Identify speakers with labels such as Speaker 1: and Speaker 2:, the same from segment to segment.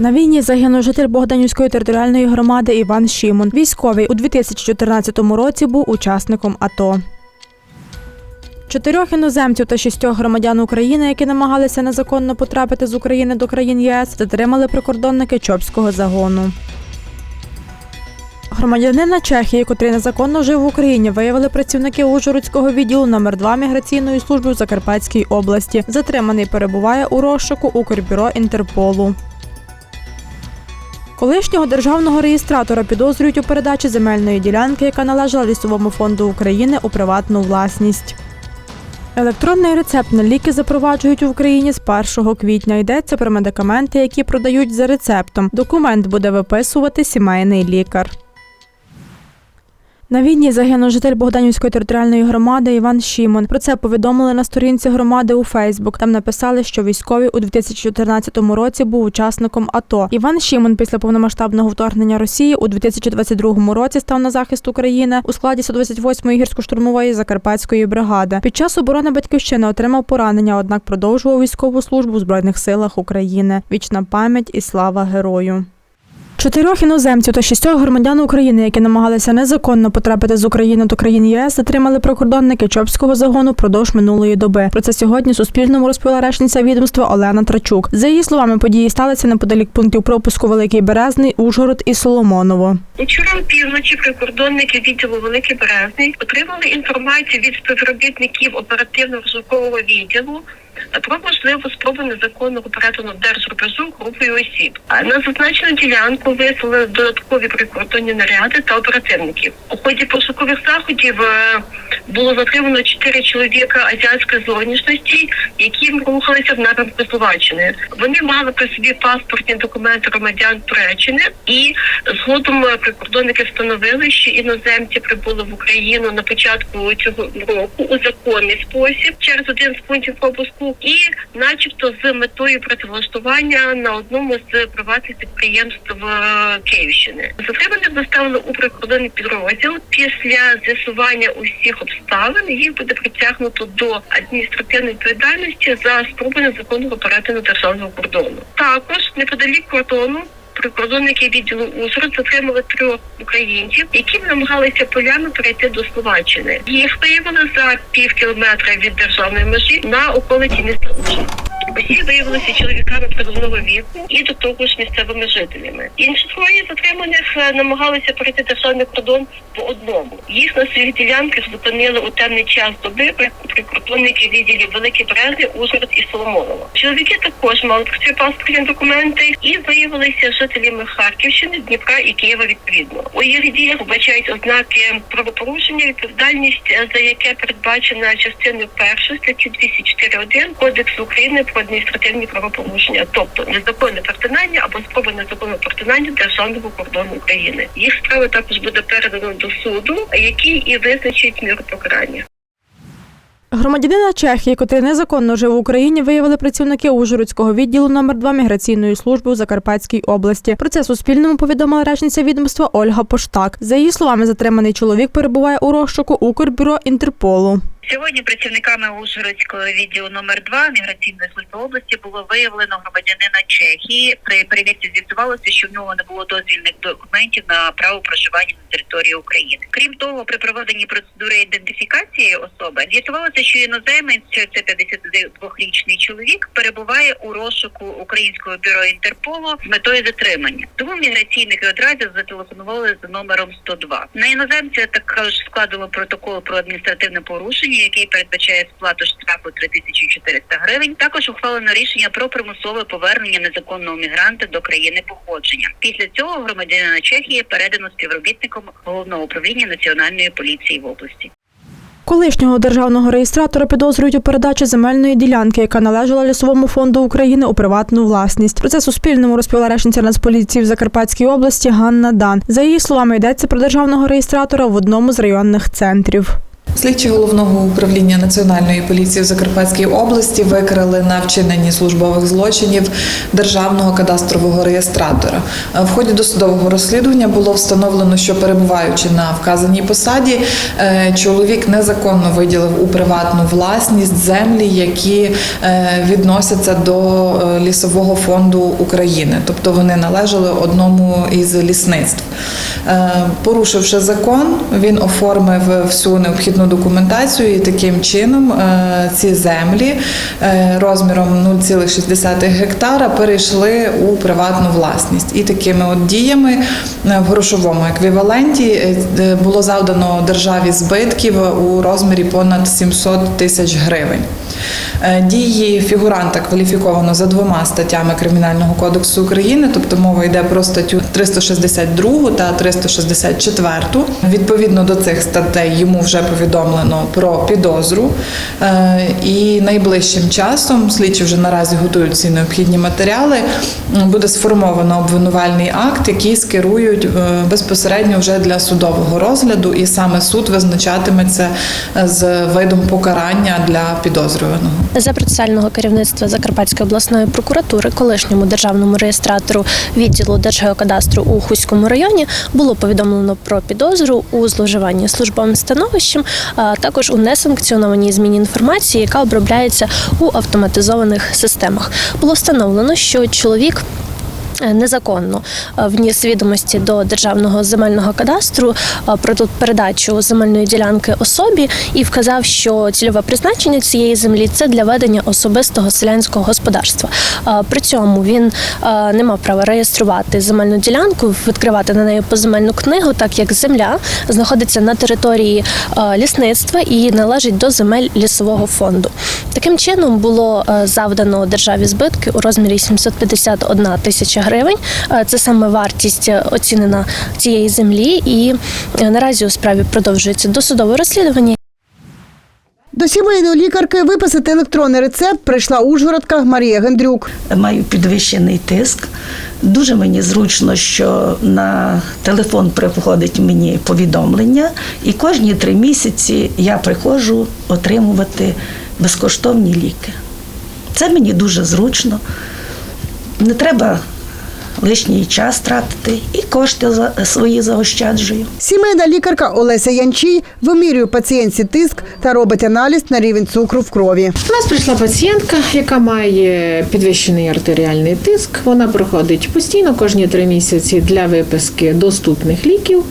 Speaker 1: На війні загинув житель Богданівської територіальної громади Іван Шімон. Військовий у 2014 році був учасником АТО. Чотирьох іноземців та шістьох громадян України, які намагалися незаконно потрапити з України до країн ЄС, затримали прикордонники Чопського загону. Громадянина Чехії, котрий незаконно жив в Україні, виявили працівники Ужгородського відділу номер 2 міграційної служби в Закарпатській області. Затриманий перебуває у розшуку Укрбюро Інтерполу. Колишнього державного реєстратора підозрюють у передачі земельної ділянки, яка належала лісовому фонду України у приватну власність. Електронний рецепт на ліки запроваджують в Україні з 1 квітня. Йдеться про медикаменти, які продають за рецептом. Документ буде виписувати сімейний лікар. На війні загинув житель Богданівської територіальної громади Іван Шімон. Про це повідомили на сторінці громади у Фейсбук. Там написали, що військовий у 2014 році був учасником АТО. Іван Шімон після повномасштабного вторгнення Росії у 2022 році став на захист України у складі 128-ї гірсько-штурмової закарпатської бригади. Під час оборони батьківщини отримав поранення, однак продовжував військову службу в збройних силах України. Вічна пам'ять і слава герою. Чотирьох іноземців та шістьох громадян України, які намагалися незаконно потрапити з України до країн ЄС, затримали прикордонники Чопського загону впродовж минулої доби. Про це сьогодні Суспільному розповіла речниця відомства Олена Трачук. За її словами, події сталися неподалік пунктів пропуску Великий Березний, Ужгород і Соломоново.
Speaker 2: Вчора півночі прикордонники відділу Великий Березний отримали інформацію від співробітників оперативно-розшукового відділу про можливу спробу незаконного перетину держрубежу групою осіб. На зазначену ділянку вислали додаткові прикордонні наряди та оперативників. У ході пошукових заходів е, було затримано чотири чоловіка азіатської зовнішності, які рухалися в напрямку Словаччини. Вони мали при собі паспортні документи громадян Туреччини і згодом е, прикордонники встановили, що іноземці прибули в Україну на початку цього року у законний спосіб через один з пунктів пропуску, і, начебто, з метою працевлаштування на одному з приватних підприємств е, Київщини. Затриманих доставили у прикордонний підрозділ. Після з'ясування усіх обставин їх буде притягнуто до адміністративної відповідальності за спробу незаконного перетину державного кордону. Також неподалік кордону прикордонники відділу Ужгород затримали трьох українців, які намагалися полями перейти до Словаччини. Їх виявили за пів кілометра від державної межі на околиці міста Ужгород. Усі виявилися чоловіками призовного віку і до того ж місцевими жителями. Інші троє затриманих е, намагалися перейти державний кордон по одному. Їх на своїх ділянках зупинили у темний час доби прикордонники відділів Великі Берези, Ужгород і Соломоново. Чоловіки також мали при паспортні документи і виявилися жителями Харківщини, Дніпра і Києва відповідно. У їх діях вбачають ознаки правопорушення, відповідальність е, за яке передбачена частиною першої статті 204.1 Кодексу України про адміністративні правопорушення, тобто незаконне перетинання або спроба незаконного перетинання державного кордону України. Їх справи також буде передано до суду, який і визначить міру покарання.
Speaker 1: Громадянина Чехії, котрий незаконно жив в Україні, виявили працівники Ужгородського відділу номер 2 міграційної служби у Закарпатській області. Про це Суспільному повідомила речниця відомства Ольга Поштак. За її словами, затриманий чоловік перебуває у розшуку Укрбюро Інтерполу.
Speaker 3: Сьогодні працівниками Ужгородського відділу номер 2 міграційної служби області було виявлено громадянина Чехії. При перевірці з'ясувалося, що в нього не було дозвільних документів на право проживання на території України. Крім того, при проведенні процедури ідентифікації особи з'ясувалося, що іноземець це 52-річний чоловік перебуває у розшуку українського бюро Інтерполу з метою затримання. Тому міграційники одразу зателефонували за номером 102. На іноземця також складено протокол про адміністративне порушення, який передбачає сплату штрафу 3400 гривень. Також ухвалено рішення про примусове повернення незаконного мігранта до країни походження. Після цього громадянина Чехії передано співробітникам головного управління національної поліції в області.
Speaker 1: Колишнього державного реєстратора підозрюють у передачі земельної ділянки, яка належала лісовому фонду України у приватну власність. Про це Суспільному розповіла речниця Нацполіції в Закарпатській області Ганна Дан. За її словами, йдеться про державного реєстратора в одному з районних центрів.
Speaker 4: Слідчі головного управління Національної поліції в Закарпатській області викрили на вчиненні службових злочинів державного кадастрового реєстратора. Е, В ході досудового розслідування було встановлено, що перебуваючи на вказаній посаді, е, чоловік незаконно виділив у приватну власність землі, які е, відносяться до лісового фонду України, тобто вони належали одному із лісництв. Порушивши закон, він оформив всю необхідну документацію і таким чином е, ці землі е, розміром 0,6 гектара перейшли у приватну власність. І такими от діями е, в грошовому еквіваленті було завдано державі збитків у розмірі понад 700 тисяч гривень. Е, Дії фігуранта кваліфіковано за двома статтями Кримінального кодексу України, тобто мова йде про статтю 362 та 364. Відповідно до цих статей йому вже повідомлено про підозру, Е, і найближчим часом слідчі вже наразі готують ці необхідні матеріали. Буде сформовано обвинувальний акт, який скерують е, безпосередньо вже для судового розгляду, і саме суд визначатиметься з видом покарання для підозрюваного.
Speaker 5: За процесуального керівництва Закарпатської обласної прокуратури, колишньому державному реєстратору відділу Держгеокадастру у Хуському районі було повідомлено про підозру у зловживанні службовим становищем, а також у несанкціонованій зміні інформації, яка обробляється у автоматизованих системах. Було встановлено, що чоловік. Е, Незаконно е, вніс відомості до державного земельного кадастру е, про тут передачу земельної ділянки особі і вказав, що цільове призначення цієї землі це для ведення особистого селянського господарства. При цьому він не мав права реєструвати земельну ділянку, відкривати на неї поземельну книгу, так як земля знаходиться на території лісництва і належить до земель лісового фонду. Таким чином було завдано державі збитки у розмірі 751 тисяча гривень. Е, Це саме вартість е, оцінена цієї землі, і е, наразі у справі продовжується досудове розслідування.
Speaker 6: До сімейної лікарки виписати електронний рецепт прийшла ужгородка Марія Гендрюк.
Speaker 7: маю підвищений тиск. Дуже мені зручно, що на телефон приходить мені повідомлення, і кожні три місяці я приходжу отримувати безкоштовні ліки. Це мені дуже зручно. Не треба лишній час тратити і кошти за- свої заощаджую.
Speaker 6: Сімейна лікарка Олеся Янчій вимірює пацієнтці тиск та робить аналіз на рівень цукру в крові.
Speaker 8: У нас прийшла пацієнтка, яка має підвищений артеріальний тиск. Вона проходить постійно кожні три місяці для виписки доступних ліків.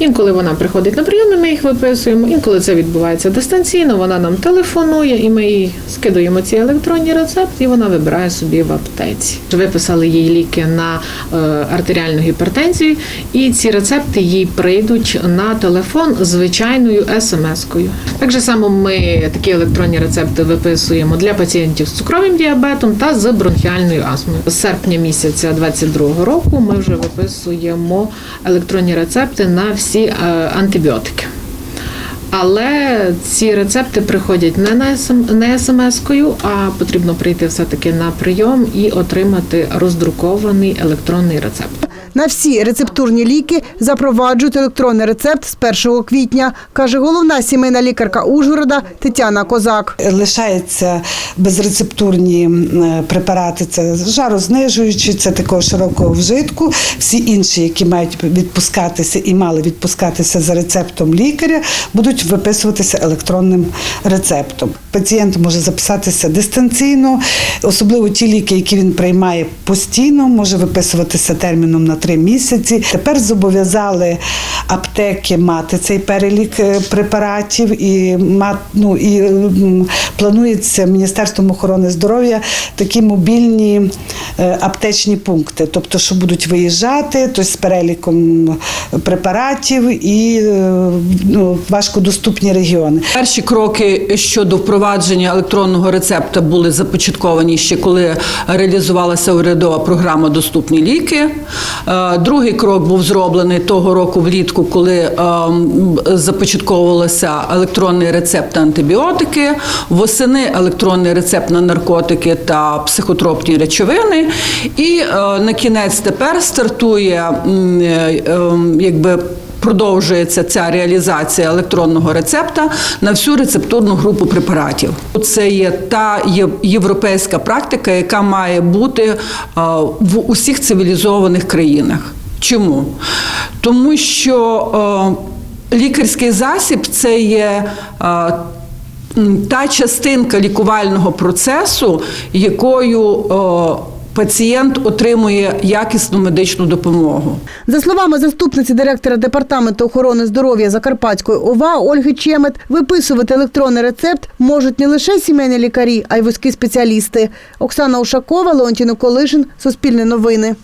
Speaker 8: Інколи вона приходить на прийом, і ми їх виписуємо. Інколи це відбувається дистанційно. Вона нам телефонує, і ми їй скидуємо ці електронні рецепти, і вона вибирає собі в аптеці. Виписали їй ліки на е, артеріальну гіпертензію, і ці рецепти їй прийдуть на телефон звичайною смс-кою. Так само ми такі електронні рецепти виписуємо для пацієнтів з цукровим діабетом та з бронхіальною астмою. З серпня місяця 22 року ми вже виписуємо електронні рецепти на всі е, антибіотики. Але ці рецепти приходять не на не смс-кою, а потрібно прийти все-таки на прийом і отримати роздрукований електронний рецепт.
Speaker 6: На всі рецептурні ліки запроваджують електронний рецепт з 1 квітня, каже головна сімейна лікарка Ужгорода Тетяна Козак.
Speaker 9: Лишаються безрецептурні препарати, це жарознижуючі, це такого широкого вжитку. Всі інші, які мають відпускатися і мали відпускатися за рецептом лікаря, будуть виписуватися електронним рецептом. Пацієнт може записатися дистанційно, особливо ті ліки, які він приймає постійно, може виписуватися терміном на три місяці. Тепер зобов'язали аптеки мати цей перелік е, препаратів і ну, і планується Міністерством охорони здоров'я такі мобільні е, аптечні пункти, тобто, що будуть виїжджати то з переліком препаратів і е, ну, важкодоступні регіони.
Speaker 10: Перші кроки щодо впровадження електронного рецепта були започатковані ще коли реалізувалася урядова програма Доступні ліки. Е, Другий крок був зроблений того року влітку, коли е, започатковувався електронний рецепт на антибіотики, восени електронний рецепт на наркотики та психотропні речовини. І е, на кінець тепер стартує е, е, якби продовжується ця реалізація електронного рецепта на всю рецептурну групу препаратів. Це є та європейська практика, яка має бути е, в усіх цивілізованих країнах. Чому? Тому що е, лікарський засіб це є. е, Та частинка лікувального процесу, якою пацієнт отримує якісну медичну допомогу.
Speaker 6: За словами заступниці директора департаменту охорони здоров'я Закарпатської ОВА Ольги Чемет, виписувати електронний рецепт можуть не лише сімейні лікарі, а й вузькі спеціалісти. Оксана Ушакова, Леонтій Колишин, Суспільне новини.